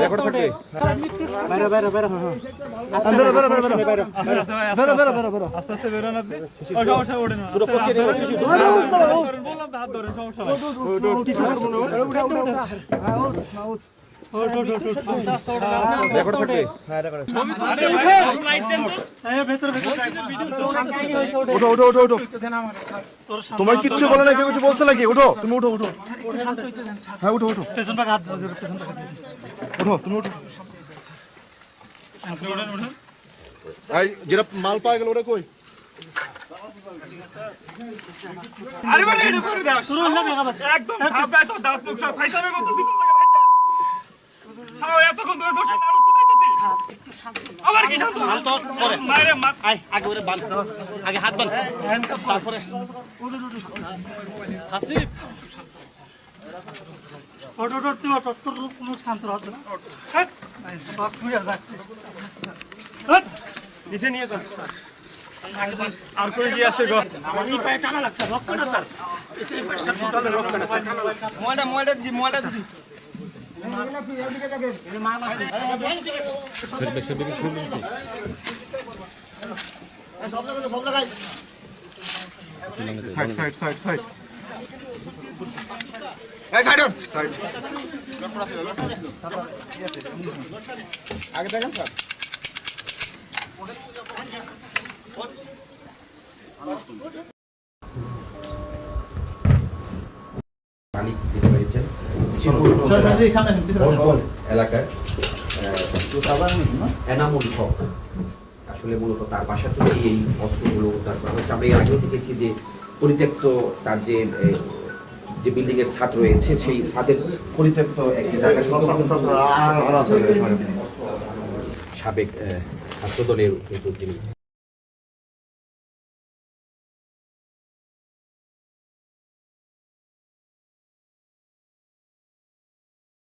Record থাকবে বেরো বেরো বেরো হ্যাঁ হ্যাঁ বেরো বেরো বেরো বেরো বেরো বেরো বেরো বেরো বেরো আস্তে আস্তে বেরোন আপনি ওঠা ওঠা ওঠেন না আস্তে হাত ধরেন বললাম তো হাত ধরেন সমস্যা নাই উঠা উঠা উঠা না তোমার কিচ্ছু বলে না, কেউ কিছু বলছে নাকি? উঠো, তুমি উঠো উঠো। হ্যাঁ উঠো উঠো। উঠো, তুমি উঠো। যেটা মাল পাওয়া গেল, ওটা কই? আরে এটা করে দাও শুরু হলো একদম ভাববে তো দাঁত মুখ সব ধরে ধরে নাড়ু চুদাইতেছি আবার কি শান্ত হাল তো পরে মাইরে মা আই আগে ওরে বান আগে হাত বান তারপরে হাসিব ওট ওট তুই ওট তোর রূপ কোনো শান্ত হত না হ্যাঁ বাপ তুই আর রাখছিস নিচে নিয়ে যা আর করে যে আছে গো আমার এই পায়ে টানা লাগছে রক্ত না স্যার এই পায়ে স্যার টানা লাগছে মোয়াটা মোয়াটা দিছি মোয়াটা দিছি সাইড সাইড সাইড সাইড এই সাইড সাইড আগে দেখেন স্যার মালিক যেটা হয়েছেন এলাকার আহ, এনামুল হক। আসলে মূলত তার বাসা থেকে এই অস্ত্রগুলো উদ্ধার করা হচ্ছে আমরা এর আগেও দেখেছি যে পরিত্যক্ত তার যে যে বিল্ডিং এর ছাদ রয়েছে সেই ছাদের পরিত্যক্ত একটি জায়গা সাবেক আহ, ছাত্র কিন্তু যিনি